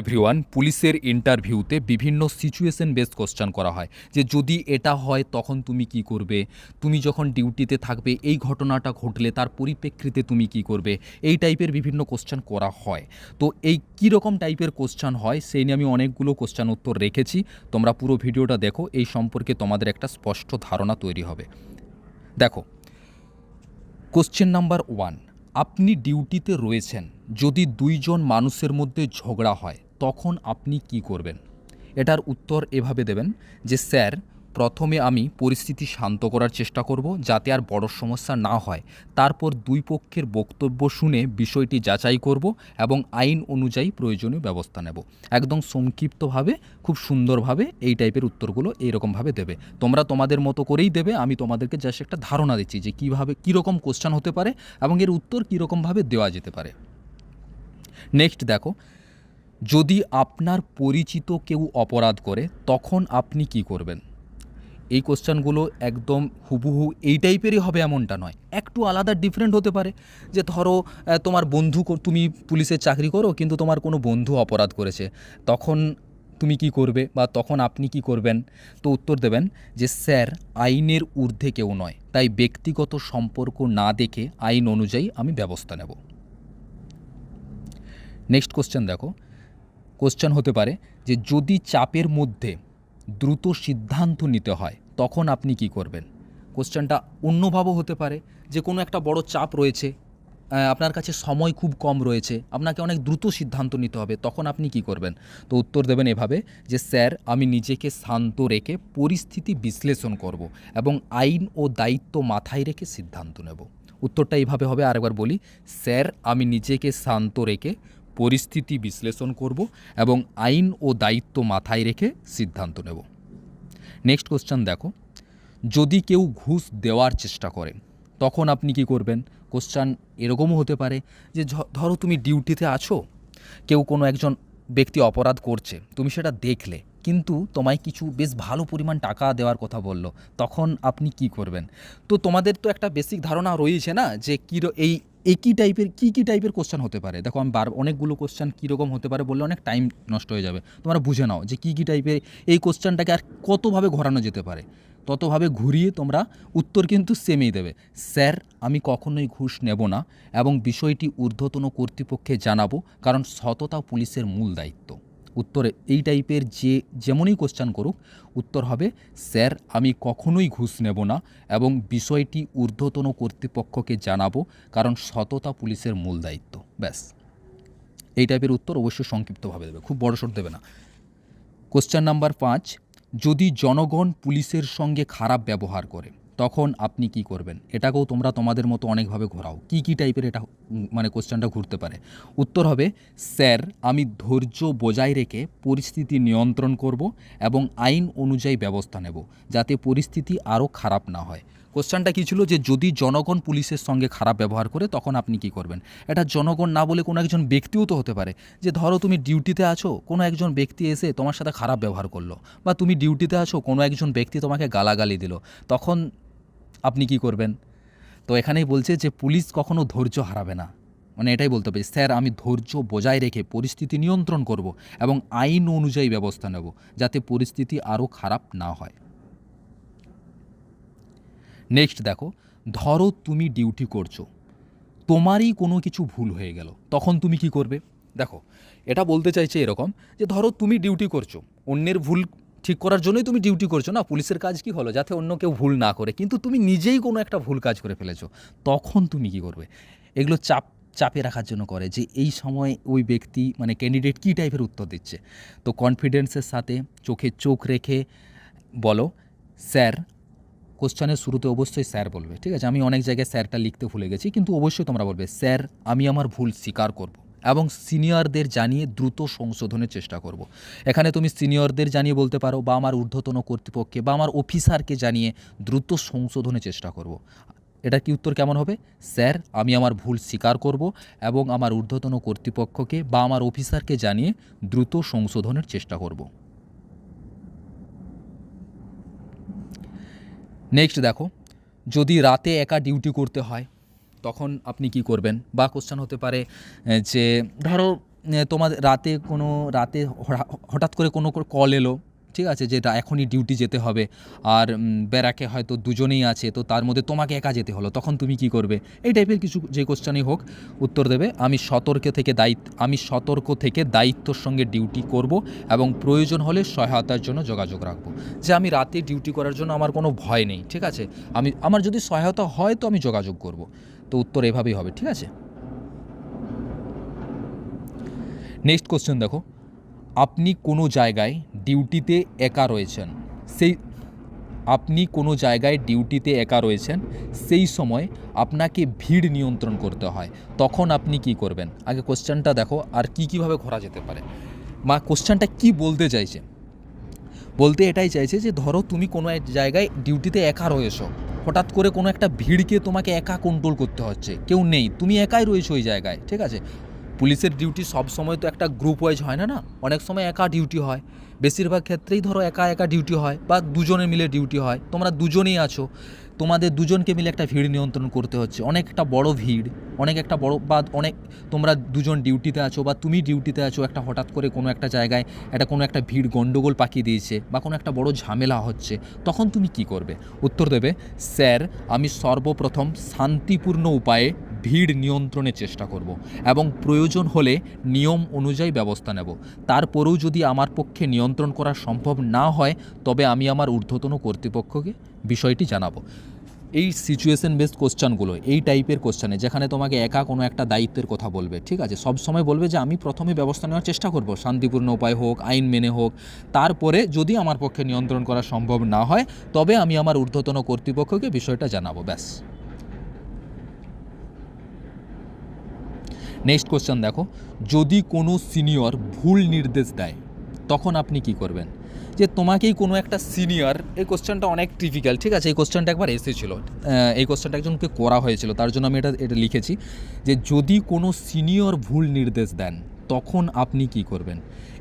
Everyone পুলিশের ইন্টারভিউতে বিভিন্ন সিচুয়েশন বেস কোশ্চেন করা হয়। যে যদি এটা হয়, তখন তুমি কি করবে? তুমি যখন ডিউটিতে থাকবে, এই ঘটনাটা ঘটলে তার পরিপ্রেক্ষিতে তুমি কি করবে? এই টাইপের বিভিন্ন কোশ্চেন করা হয়। তো এই কী রকম টাইপের কোশ্চেন হয়, সেই নিয়ে আমি অনেকগুলো কোশ্চেন উত্তর রেখেছি। তোমরা পুরো ভিডিওটা দেখো, এই সম্পর্কে তোমাদের একটা স্পষ্ট ধারণা তৈরি হবে। দেখো কোশ্চেন নাম্বার ওয়ান আপনি ডিউটিতে রয়েছেন। যদি দুইজন মানুষের মধ্যে ঝগড়া হয় তখন আপনি কি করবেন? এটার উত্তর এভাবে দেবেন যে, স্যার, প্রথমে আমি পরিস্থিতি শান্ত করার চেষ্টা করব যাতে আর বড় সমস্যা না হয়। তারপর দুই পক্ষের বক্তব্য শুনে বিষয়টি যাচাই করব এবং আইন অনুযায়ী প্রয়োজনীয় ব্যবস্থা নেব। একদম সংক্ষিপ্তভাবে, খুব সুন্দরভাবে এই টাইপের উত্তরগুলো এইরকমভাবে দেবে। তোমরা তোমাদের মতো করেই দেবে, আমি তোমাদেরকে জাস্ট একটা ধারণা দিচ্ছি যে, কীভাবে, কীরকম কোশ্চান হতে পারে এবং এর উত্তর কীরকমভাবে দেওয়া যেতে পারে। নেক্সট দেখো যদি আপনার পরিচিত কেউ অপরাধ করে, তখন আপনি কি করবেন? এই কোশ্চেনগুলো একদম হুবহু এই টাইপেরই হবে এমনটা নয়। একটু আলাদা ডিফারেন্ট হতে পারে। যে ধরো তোমার বন্ধু তুমি পুলিশের চাকরি করো, কিন্তু তোমার কোনো বন্ধু অপরাধ করেছে। তখন তুমি কি করবে বা তখন আপনি কি করবেন? তো উত্তর দেবেন যে, স্যার, আইনের ঊর্ধ্বে কেউ নয়। তাই ব্যক্তিগত সম্পর্ক না দেখে আইন অনুযায়ী আমি ব্যবস্থা নেব। নেক্সট কোশ্চেন দেখো। কোশ্চেন হতে পারে যে যদি চাপের মধ্যে দ্রুত সিদ্ধান্ত নিতে হয়, তখন আপনি কি করবেন? কোশ্চেনটা অন্যভাবেও হতে পারে যে কোনো একটা বড় চাপ রয়েছে আপনার কাছে সময় খুব কম রয়েছে, আপনাকে অনেক দ্রুত সিদ্ধান্ত নিতে হবে, তখন আপনি কি করবেন? তো উত্তর দেবেন এভাবে যে, স্যার, আমি নিজেকে শান্ত রেখে পরিস্থিতি বিশ্লেষণ করব এবং আইন ও দায়িত্ব মাথায় রেখে সিদ্ধান্ত নেব। উত্তরটা এইভাবে হবে, আরেকবার বলি, স্যার, আমি নিজেকে শান্ত রেখে পরিস্থিতি বিশ্লেষণ করব এবং আইন ও দায়িত্ব মাথায় রেখে সিদ্ধান্ত নেব। নেক্সট কোশ্চেন দেখো। যদি কেউ ঘুষ দেওয়ার চেষ্টা করেন তখন আপনি কি করবেন? কোশ্চেন এরকমও হতে পারে যে ধরো তুমি ডিউটিতে আছো, কেউ কোনো একজন ব্যক্তি অপরাধ করছে, তুমি সেটা দেখলে, কিন্তু তোমায় কিছু বেশ ভালো পরিমাণ টাকা দেওয়ার কথা বলল, তখন আপনি কি করবেন? তো তোমাদের তো একটা বেসিক ধারণা রয়েছে না, যে কী এই একই টাইপের কী কী টাইপের কোশ্চেন হতে পারে? দেখো, আমি বার, অনেকগুলো কোশ্চেন কীরকম হতে পারে বললে অনেক টাইম নষ্ট হয়ে যাবে। তোমরা বুঝে নাও যে কী কী টাইপের এই কোশ্চেনটাকে আর কতভাবে ঘোরানো যেতে পারে। ততভাবে ঘুরিয়ে তোমরা উত্তর কিন্তু সেমেই দেবে। স্যার, আমি কখনোই ঘুষ নেব না এবং বিষয়টি ঊর্ধ্বতন কর্তৃপক্ষে জানাব কারণ সততা পুলিশের মূল দায়িত্ব। উত্তরে এই টাইপের যে যেমনই কোশ্চেন করুক, উত্তর হবে, স্যার, আমি কখনোই ঘুষ নেব না এবং বিষয়টি ঊর্ধ্বতন কর্তৃপক্ষকে জানাব কারণ সততা পুলিশের মূল দায়িত্ব। ব্যাস। এই টাইপের উত্তর অবশ্যই সংক্ষিপ্তভাবে দেবে, খুব বড়সড় দেবে না। কোশ্চেন নাম্বার পাঁচ, যদি জনগণ পুলিশের সঙ্গে খারাপ ব্যবহার করে তখন আপনি কি করবেন? এটাকেও তোমরা তোমাদের মতো অনেকভাবে ঘোরাও। কি কি টাইপের এটা মানে কোশ্চেনটা ঘুরতে পারে? উত্তর হবে, স্যার, আমি ধৈর্য বজায় রেখে পরিস্থিতি নিয়ন্ত্রণ করব এবং আইন অনুযায়ী ব্যবস্থা নেব, যাতে পরিস্থিতি আরও খারাপ না হয়। কোশ্চেনটা কী ছিল? যে যদি জনগণ পুলিশের সঙ্গে খারাপ ব্যবহার করে, তখন আপনি কি করবেন? এটা জনগণ না বলে কোনো একজন ব্যক্তিও তো হতে পারে। যে ধরো তুমি ডিউটিতে আছো, কোনো একজন ব্যক্তি এসে তোমার সাথে খারাপ ব্যবহার করল, বা তুমি ডিউটিতে আছো, কোনো একজন ব্যক্তি তোমাকে গালাগালি দিল, তখন আপনি কি করবেন? তো এখানেই বলছে যে, পুলিশ কখনো ধৈর্য হারাবে না। মানে এটাই বলতে হবে, স্যার, আমি ধৈর্য বজায় রেখে পরিস্থিতি নিয়ন্ত্রণ করব এবং আইন অনুযায়ী ব্যবস্থা নেব, যাতে পরিস্থিতি আরও খারাপ না হয়। নেক্সট দেখো, ধরো তুমি ডিউটি করছ, তোমারই কোনো কিছু ভুল হয়ে গেল, তখন তুমি কি করবে? দেখো, এটা বলতে চাইছে এরকম যে, ধরো তুমি ডিউটি করছ, অন্যের ভুল ঠিক করার জন্যই তুমি ডিউটি করছ। না, পুলিশের কাজ কি হলো? যাতে অন্য কেউ ভুল না করে। কিন্তু তুমি নিজেই কোনো একটা ভুল কাজ করে ফেলেছো। তখন তুমি কি করবে? এগুলো চাপ চাপে রাখার জন্য করে যে এই সময় ওই ব্যক্তি মানে ক্যান্ডিডেট কী টাইপের উত্তর দিচ্ছে। তো কনফিডেন্সের সাথে চোখে চোখ রেখে বলো স্যার কোশ্চেনের শুরুতে অবশ্যই স্যার বলবে। ঠিক আছে? আমি অনেক জায়গায় স্যারটা লিখতে ভুলে গেছি, কিন্তু অবশ্যই তোমরা বলবে স্যার আমি আমার ভুল স্বীকার করব। এবং সিনিয়রদের জানিয়ে দ্রুত সংশোধনের চেষ্টা করব। এখানে তুমি সিনিয়রদের জানিয়ে বলতে পারো বা আমার ঊর্ধ্বতন কর্তৃপক্ষকে বা আমার অফিসারকে জানিয়ে দ্রুত সংশোধনের চেষ্টা করব। এটা কি উত্তর কেমন হবে স্যার, আমি আমার ভুল স্বীকার করব এবং আমার ঊর্ধ্বতন কর্তৃপক্ষকে বা আমার অফিসারকে জানিয়ে দ্রুত সংশোধনের চেষ্টা করব নেক্সট দেখো, যদি রাতে একা ডিউটি করতে হয় তখন আপনি কি করবেন? বা কোশ্চেন হতে পারে যে ধরো তোমার রাতে কোনো, রাতে হঠাৎ করে কোনো কল এলো, ঠিক আছে যে এখনই ডিউটি যেতে হবে, আর ব্যারাকে হয়তো দুজনেই আছে, তো তার মধ্যে তোমাকে একা যেতে হলো, তখন তুমি কি করবে? এই টাইপের কিছু যে কোশ্চেনই হোক, উত্তর দেবে, আমি সতর্ক থেকে দায়িত্ব, আমি সতর্ক থেকে দায়িত্বর সঙ্গে ডিউটি করব এবং প্রয়োজন হলে সহায়তার জন্য যোগাযোগ রাখব। যে আমি রাতে ডিউটি করার জন্য আমার কোনো ভয় নেই, ঠিক আছে? আমি, আমার যদি সহায়তা হয় তো আমি যোগাযোগ করব। তো উত্তর এভাবেই হবে, ঠিক আছে? নেক্সট কোশ্চেন দেখো। আপনি কোনো জায়গায় ডিউটিতে একা রয়েছেন, সেই আপনি কোনো জায়গায় ডিউটিতে একা রয়েছেন, সেই সময় আপনাকে ভিড় নিয়ন্ত্রণ করতে হয়, তখন আপনি কি করবেন? আগে কোশ্চেনটা দেখো, আর কি কীভাবে ঘোরা যেতে পারে? মা কোশ্চেনটা কি বলতে চাইছে? বলতে এটাই চাইছে যে, ধরো তুমি কোনো এক জায়গায় ডিউটিতে একা রয়েছো হঠাৎ করে কোনো একটা ভিড়কে তোমাকে একা কন্ট্রোল করতে হচ্ছে। কেউ নেই, তুমি একাই রয়েছো ওই জায়গায়, ঠিক আছে? পুলিশের ডিউটি সব সময় তো একটা গ্রুপ ওয়াইজ হয় না না? অনেক সময় একা ডিউটি হয়। বেশিরভাগ ক্ষেত্রেই ধরো একা একা ডিউটি হয় বা দুজনে মিলে ডিউটি হয়। তোমরা দুজনেই আছো। তোমাদের দুজনকে মিলে একটা ভিড় নিয়ন্ত্রণ করতে হচ্ছে। অনেক একটা বড় ভিড়, অনেক একটা বড় বা অনেক তোমরা দুজন ডিউটিতে আছো বা তুমি ডিউটিতে আছো, একটা হঠাৎ করে কোনো একটা জায়গায় একটা কোনো একটা ভিড় গণ্ডগোল পাকিয়ে দিয়েছে বা কোনো একটা বড় ঝামেলা হচ্ছে, তখন তুমি কি করবে? উত্তর দেবে, স্যার, আমি সর্বপ্রথম শান্তিপূর্ণ উপায়ে ভিড় নিয়ন্ত্রণের চেষ্টা করব এবং প্রয়োজন হলে নিয়ম অনুযায়ী ব্যবস্থা নেব। তারপরেও যদি আমার পক্ষে নিয়ন্ত্রণ করা সম্ভব না হয়, তবে আমি আমার ঊর্ধ্বতন কর্তৃপক্ষকে বিষয়টি জানাব। এই সিচুয়েশন বেসড কোশ্চানগুলো এই টাইপের কোশ্চানে যেখানে তোমাকে একা কোনো একটা দায়িত্বের কথা বলবে, ঠিক আছে? সব সময় বলবে যে, আমি প্রথমে ব্যবস্থা নেওয়ার চেষ্টা করব, শান্তিপূর্ণ উপায় হোক, আইন মেনে হোক। তারপরে যদি আমার পক্ষে নিয়ন্ত্রণ করা সম্ভব না হয়, তবে আমি আমার ঊর্ধ্বতন কর্তৃপক্ষকে বিষয়টা জানাব, ব্যাস। নেক্সট কোশ্চেন দেখো। যদি কোনো সিনিয়র ভুল নির্দেশ দেয়, তখন আপনি কি করবেন? যে তোমাকেই কোনো একটা সিনিয়র এই কোশ্চেনটা অনেক টিপিক্যাল ঠিক আছে? এই কোশ্চেনটা একবার এসেছিল। এই কোশ্চেনটা একজনকে করা হয়েছিল, তার জন্য আমি এটা এটা লিখেছি যে যদি কোনো সিনিয়র ভুল নির্দেশ দেন, তখন আপনি কি করবেন?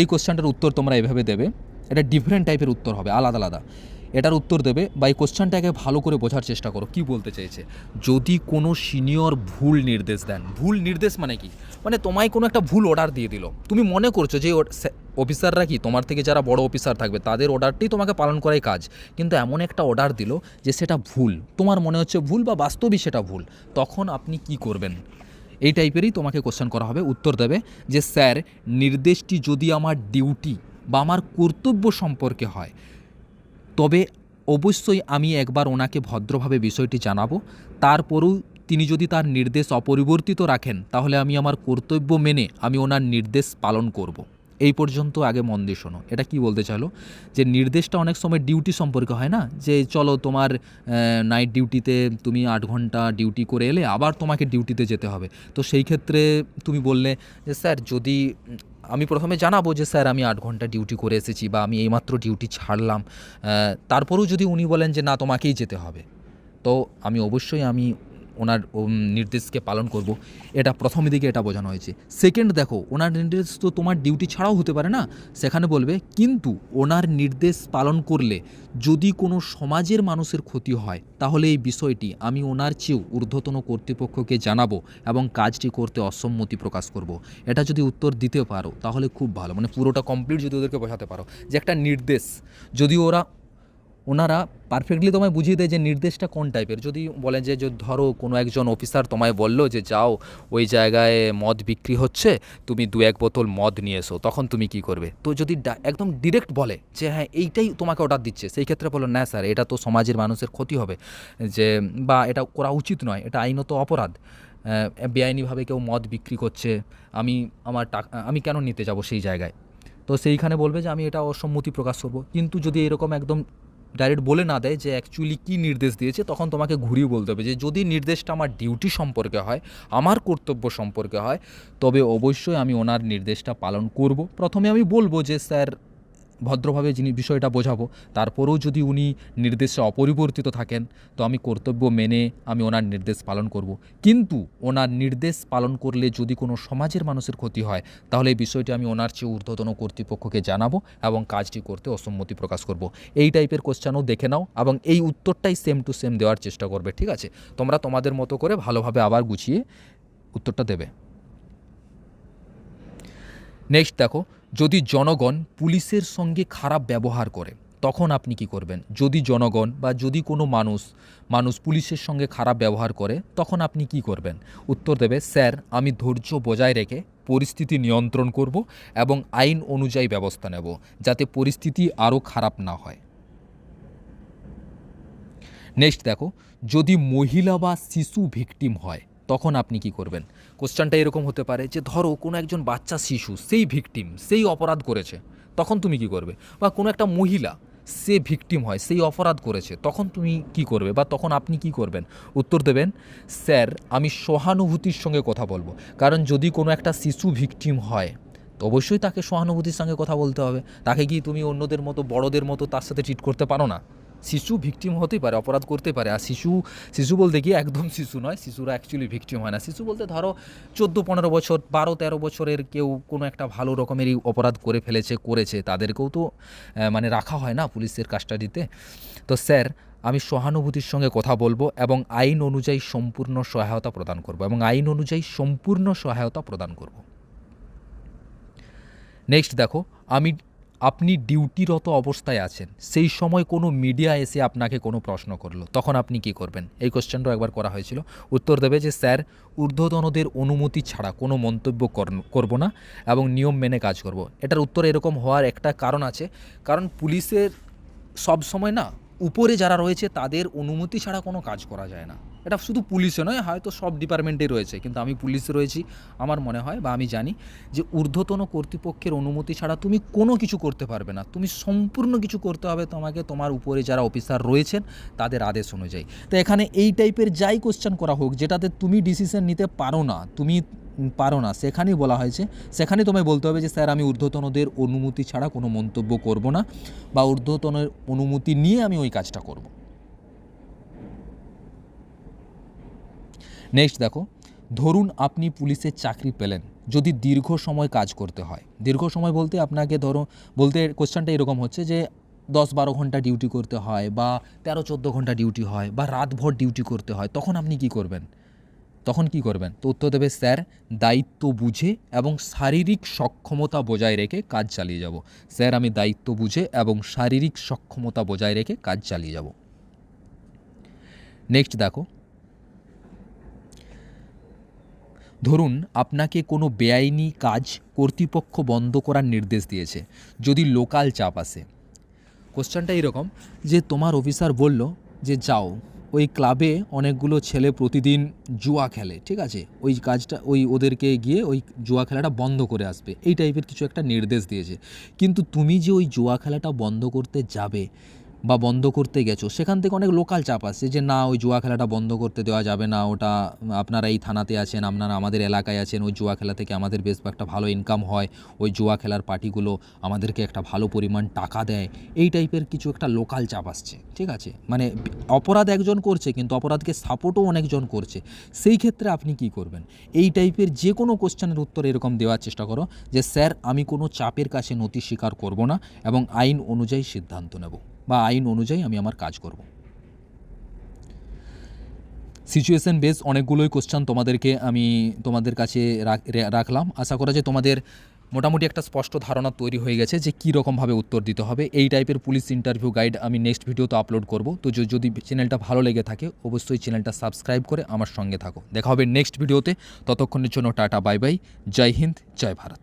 এই কোশ্চেনটার উত্তর তোমরা এভাবে দেবে। এটা ডিফারেন্ট টাইপের উত্তর হবে, আলাদা আলাদা। এটার উত্তর দেবে, বা এই কোশ্চেনটাকে ভালো করে বোঝার চেষ্টা করো, কি বলতে চাইছে? যদি কোনো সিনিয়র ভুল নির্দেশ দেন, ভুল নির্দেশ মানে কি? মানে তোমায় কোনো একটা ভুল অর্ডার দিয়ে দিল। তুমি মনে করছ যে অফিসাররা কি? তোমার থেকে যারা বড় অফিসার থাকবে, তাদের অর্ডারটি তোমাকে পালন করাই কাজ। কিন্তু এমন একটা অর্ডার দিল যে সেটা ভুল। তোমার মনে হচ্ছে ভুল বা বাস্তবই সেটা ভুল। তখন আপনি কি করবেন? এই টাইপেরই তোমাকে কোশ্চেন করা হবে, উত্তর দেবে যে, স্যার, নির্দেশটি যদি আমার ডিউটি বা আমার কর্তব্য সম্পর্কে হয়, তবে অবশ্যই আমি একবার ওনাকে ভদ্রভাবে বিষয়টি জানাব। তারপরেও তিনি যদি তার নির্দেশ অপরিবর্তিত রাখেন, তাহলে আমি আমার কর্তব্য মেনে আমি ওনার নির্দেশ পালন করব। এই পর্যন্ত আগে মন দিয়ে শোনো। এটা কি বলতে চাইলো? যে নির্দেশটা অনেক সময় ডিউটি সম্পর্কে হয় না? যে চলো তোমার নাইট ডিউটিতে তুমি আট ঘণ্টা ডিউটি করে এলে আবার তোমাকে ডিউটিতে যেতে হবে। তো সেই ক্ষেত্রে তুমি বললে যে, স্যার, যদি আমি প্রথমে জানাব যে, স্যার, আমি আট ঘণ্টা ডিউটি করে এসেছি বা আমি এইমাত্র ডিউটি ছাড়লাম তারপরেও যদি উনি বলেন যে, না, তোমাকেই যেতে হবে। তো আমি অবশ্যই আমি ওনার নির্দেশকে পালন করব। এটা প্রথম দিকে এটা বোঝানো হয়েছে। সেকেন্ড দেখো, ওনার নির্দেশ তো তোমার ডিউটি ছাড়াও হতে পারে না? সেখানে বলবে, কিন্তু ওনার নির্দেশ পালন করলে যদি কোনো সমাজের মানুষের ক্ষতি হয়, তাহলে এই বিষয়টি আমি ওনার চেয়েও ঊর্ধ্বতন কর্তৃপক্ষকে জানাব এবং কাজটি করতে অসম্মতি প্রকাশ করব। এটা যদি উত্তর দিতে পারো, তাহলে খুব ভালো। মানে পুরোটা কমপ্লিট যদি ওদেরকে বোঝাতে পারো যে একটা নির্দেশ, যদি ওরা ওনারা পারফেক্টলি তোমায় বুঝিয়ে দেয় যে নির্দেশটা কোন টাইপের যদি বলে যে ধরো কোনো একজন অফিসার তোমায় বলল যে, যাও, ওই জায়গায় মদ বিক্রি হচ্ছে, তুমি দু এক বোতল মদ নিয়ে এসো, তখন তুমি কি করবে? তো যদি একদম ডিরেক্ট বলে যে হ্যাঁ এইটাই তোমাকে অর্ডার দিচ্ছে, সেই ক্ষেত্রে বলো, না স্যার এটা তো সমাজের মানুষের ক্ষতি হবে। যে, বা এটা করা উচিত নয়, এটা আইনত অপরাধ। বেআইনিভাবে কেউ মদ বিক্রি করছে, আমি আমার টাকা আমি কেন নিতে যাব সেই জায়গায়? তো সেইখানে বলবে যে, আমি এটা অসম্মতি প্রকাশ করব। কিন্তু যদি এরকম একদম ডাইরেক্ট বলে না দেয় যে অ্যাকচুয়ালি কী নির্দেশ দিয়েছে, তখন তোমাকে ঘুরিয়ে বলতে হবে যে যদি নির্দেশটা আমার ডিউটি সম্পর্কে হয়, আমার কর্তব্য সম্পর্কে হয়, তবে অবশ্যই আমি ওনার নির্দেশটা পালন করব। প্রথমে আমি বলব যে, স্যার ভদ্রভাবে যিনি বিষয়টা বোঝাবো, তারপরেও যদি উনি নির্দেশে অপরিবর্তিত থাকেন, তো আমি কর্তব্য মেনে আমি ওনার নির্দেশ পালন করব। কিন্তু ওনার নির্দেশ পালন করলে যদি কোনো সমাজের মানুষের ক্ষতি হয়, তাহলে এই বিষয়টি আমি ওনার চেয়ে ঊর্ধ্বতন কর্তৃপক্ষকে জানাব এবং কাজটি করতে অসম্মতি প্রকাশ করব। এই টাইপের কোশ্চেনও দেখে নাও এবং এই উত্তরটাই সেম টু সেম দেওয়ার চেষ্টা করবে, ঠিক আছে? তোমরা তোমাদের মতো করে ভালোভাবে আবার গুছিয়ে উত্তরটা দেবে। নেক্সট দেখো যদি জনগণ পুলিশের সঙ্গে খারাপ ব্যবহার করে, তখন আপনি কি করবেন? যদি জনগণ বা যদি কোনো মানুষ মানুষ পুলিশের সঙ্গে খারাপ ব্যবহার করে, তখন আপনি কি করবেন? উত্তর দেবে, স্যার, আমি ধৈর্য বজায় রেখে পরিস্থিতি নিয়ন্ত্রণ করব এবং আইন অনুযায়ী ব্যবস্থা নেব, যাতে পরিস্থিতি আরও খারাপ না হয়। নেক্সট দেখো, যদি মহিলা বা শিশু ভিকটিম হয়, তখন আপনি কি করবেন? কোশ্চেনটা এরকম হতে পারে যে ধরো কোনো একজন বাচ্চা শিশু, সেই ভিকটিম সেই অপরাধ করেছে, তখন তুমি কি করবে? বা কোনো একটা মহিলা, সে ভিকটিম হয়, সেই অপরাধ করেছে, তখন তুমি কি করবে? বা তখন আপনি কি করবেন? উত্তর দেবেন, স্যার, আমি সহানুভূতির সঙ্গে কথা বলব। কারণ যদি কোনো একটা শিশু ভিকটিম হয়, তো অবশ্যই তাকে সহানুভূতির সঙ্গে কথা বলতে হবে। তাকে কি তুমি অন্যদের মতো, বড়দের মতো তার সাথে ট্রিট করতে পারো না? শিশু ভিকটিম হতেই পারে, অপরাধ করতে পারে। আর শিশু শিশু বলতে গিয়ে একদম শিশু নয়, শিশুরা অ্যাকচুয়ালি ভিকটিম হয় না। শিশু বলতে ধরো চোদ্দ, পনেরো বছর, বারো, তেরো বছরের কেউ কোনো একটা ভালো রকমেরই অপরাধ করে ফেলেছে, করেছে। তাদেরকেও তো মানে রাখা হয় না পুলিশের কাস্টাডিতে তো স্যার, আমি সহানুভূতির সঙ্গে কথা বলব এবং আইন অনুযায়ী সম্পূর্ণ সহায়তা প্রদান করব এবং আইন অনুযায়ী সম্পূর্ণ সহায়তা প্রদান করব। নেক্সট দেখো, আমি আপনি ডিউটিরত অবস্থায় আছেন, সেই সময় কোনো মিডিয়া এসে আপনাকে কোনো প্রশ্ন করল, তখন আপনি কি করবেন? এই কোশ্চেনটাও একবার করা হয়েছিল। উত্তর দেবে যে, স্যার, ঊর্ধ্বতনদের অনুমতি ছাড়া কোনো মন্তব্য করব না এবং নিয়ম মেনে কাজ করব। এটার উত্তর এরকম হওয়ার একটা কারণ আছে। কারণ পুলিশের সব সময় না, উপরে যারা রয়েছে তাদের অনুমতি ছাড়া কোনো কাজ করা যায় না। এটা শুধু পুলিশে নয়, হয়তো সব ডিপার্টমেন্টে রয়েছে, কিন্তু আমি পুলিশে রয়েছি, আমার মনে হয় বা আমি জানি যে ঊর্ধ্বতন কর্তৃপক্ষের অনুমতি ছাড়া তুমি কোনো কিছু করতে পারবে না। তুমি সম্পূর্ণ কিছু করতে হবে তোমাকে, তোমার উপরে যারা অফিসার রয়েছেন, তাদের আদেশ অনুযায়ী। তো এখানে এই টাইপের যাই কোশ্চেন করা হোক, যেটাতে তুমি ডিসিশন নিতে পারো না, তুমি পারো না, সেখানেই বলা হয়েছে সেখানে তোমায় বলতে হবে যে, স্যার, আমি ঊর্ধ্বতনদের অনুমতি ছাড়া কোনো মন্তব্য করব না, বা ঊর্ধ্বতনের অনুমতি নিয়ে আমি ওই কাজটা করব। নেক্সট দেখো, ধরুন আপনি পুলিশের চাকরি পেলেন, যদি দীর্ঘ সময় কাজ করতে হয়। দীর্ঘ সময় বলতে আপনাকে ধরো, বলতে কোশ্চেনটা এরকম হচ্ছে যে দশ বারো ঘণ্টা ডিউটি করতে হয় বা তেরো চোদ্দ ঘণ্টা ডিউটি হয় বা রাতভর ডিউটি করতে হয়, তখন আপনি কি করবেন? তখন কি করবেন? তো উত্তর দেবে, স্যার, দায়িত্ব বুঝে এবং শারীরিক সক্ষমতা বজায় রেখে কাজ চালিয়ে যাব। স্যার, আমি দায়িত্ব বুঝে এবং শারীরিক সক্ষমতা বজায় রেখে কাজ চালিয়ে যাব। নেক্সট দেখো ধরুন, আপনাকে কোনো বেআইনি কাজ কর্তৃপক্ষ বন্ধ করার নির্দেশ দিয়েছে, যদি লোকাল চাপ আসে। কোশ্চেনটা এরকম, যে তোমার অফিসার বলল যে, যাও, ওই ক্লাবে অনেকগুলো ছেলে প্রতিদিন জুয়া খেলে, ঠিক আছে? ওই কাজটা, ওই ওদেরকে গিয়ে ওই জুয়া খেলাটা বন্ধ করে আসবে। এই টাইপের কিছু একটা নির্দেশ দিয়েছে। কিন্তু তুমি যে ওই জুয়া খেলাটা বন্ধ করতে যাবে বা বন্ধ করতে গেছো, সেখান থেকে অনেক লোকাল চাপ আসছে যে, না, ওই জুয়া খেলাটা বন্ধ করতে দেওয়া যাবে না, ওটা আপনারা এই থানাতে আছেন, আপনারা আমাদের এলাকায় আছেন, ওই জুয়া খেলা থেকে আমাদের বেশ একটা ভালো ইনকাম হয়, ওই জুয়া খেলার পার্টিগুলো আমাদেরকে একটা ভালো পরিমাণ টাকা দেয়। এই টাইপের কিছু একটা লোকাল চাপ আসছে, ঠিক আছে? মানে অপরাধ একজন করছে, কিন্তু অপরাধকে সাপোর্টও অনেকজন করছে। সেই ক্ষেত্রে আপনি কি করবেন? এই টাইপের যে কোনো কোশ্চেনের উত্তর এরকম দেওয়ার চেষ্টা করো যে, স্যার, আমি কোনো চাপের কাছে নথি স্বীকার করব না এবং আইন অনুযায়ী সিদ্ধান্ত নেব। বা আইন অনুযায়ী আমি আমার কাজ করব। সিচুয়েশন বেস অনেকগুলোই কোশ্চেন তোমাদেরকে আমি তোমাদের কাছে রাখলাম। আশা করা যে তোমাদের মোটামুটি একটা স্পষ্ট ধারণা তৈরি হয়ে গেছে যে কী রকমভাবে উত্তর দিতে হবে। এই টাইপের পুলিশ ইন্টারভিউ গাইড আমি নেক্সট ভিডিওতে আপলোড করব। তো যদি চ্যানেলটা ভালো লেগে থাকে, অবশ্যই চ্যানেলটা সাবস্ক্রাইব করে আমার সঙ্গে থাকো। দেখা হবে নেক্সট ভিডিওতে ততক্ষণের জন্য টাটা বাই বাই জয় হিন্দ, জয় ভারত।